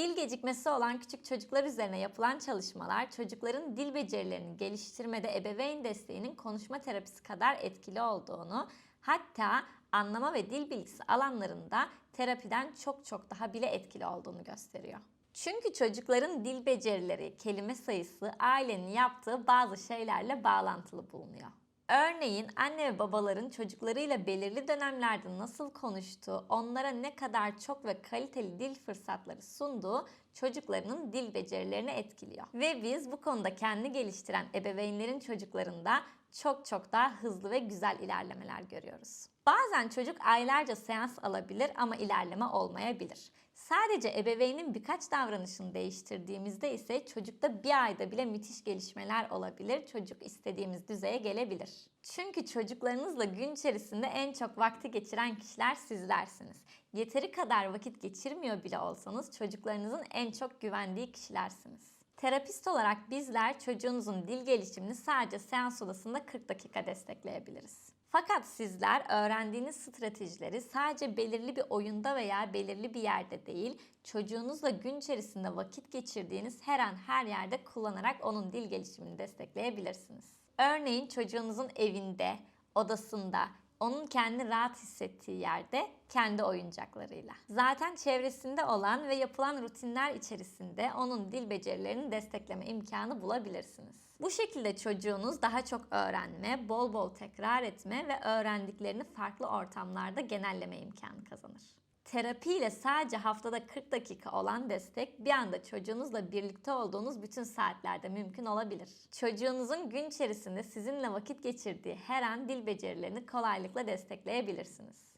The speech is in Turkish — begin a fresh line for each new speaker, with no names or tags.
Dil gecikmesi olan küçük çocuklar üzerine yapılan çalışmalar çocukların dil becerilerini geliştirmede ebeveyn desteğinin konuşma terapisi kadar etkili olduğunu, hatta anlama ve dil bilgisi alanlarında terapiden çok çok daha bile etkili olduğunu gösteriyor. Çünkü çocukların dil becerileri, kelime sayısı ailenin yaptığı bazı şeylerle bağlantılı bulunuyor. Örneğin anne ve babaların çocuklarıyla belirli dönemlerde nasıl konuştuğu, onlara ne kadar çok ve kaliteli dil fırsatları sunduğu çocuklarının dil becerilerini etkiliyor. Ve biz bu konuda kendi geliştiren ebeveynlerin çocuklarında çok çok daha hızlı ve güzel ilerlemeler görüyoruz. Bazen çocuk aylarca seans alabilir ama ilerleme olmayabilir. Sadece ebeveynin birkaç davranışını değiştirdiğimizde ise çocukta bir ayda bile müthiş gelişmeler olabilir. Çocuk istediğimiz düzeye gelebilir. Çünkü çocuklarınızla gün içerisinde en çok vakti geçiren kişiler sizlersiniz. Yeteri kadar vakit geçirmiyor bile olsanız çocuklarınızın en çok güvendiği kişilersiniz. Terapist olarak bizler çocuğunuzun dil gelişimini sadece seans odasında 40 dakika destekleyebiliriz. Fakat sizler öğrendiğiniz stratejileri sadece belirli bir oyunda veya belirli bir yerde değil, çocuğunuzla gün içerisinde vakit geçirdiğiniz her an her yerde kullanarak onun dil gelişimini destekleyebilirsiniz. Örneğin çocuğunuzun evinde, odasında, onun kendi rahat hissettiği yerde kendi oyuncaklarıyla. Zaten çevresinde olan ve yapılan rutinler içerisinde onun dil becerilerini destekleme imkanı bulabilirsiniz. Bu şekilde çocuğunuz daha çok öğrenme, bol bol tekrar etme ve öğrendiklerini farklı ortamlarda genelleme imkanı kazanır. Terapi ile sadece haftada 40 dakika olan destek bir anda çocuğunuzla birlikte olduğunuz bütün saatlerde mümkün olabilir. Çocuğunuzun gün içerisinde sizinle vakit geçirdiği her an dil becerilerini kolaylıkla destekleyebilirsiniz.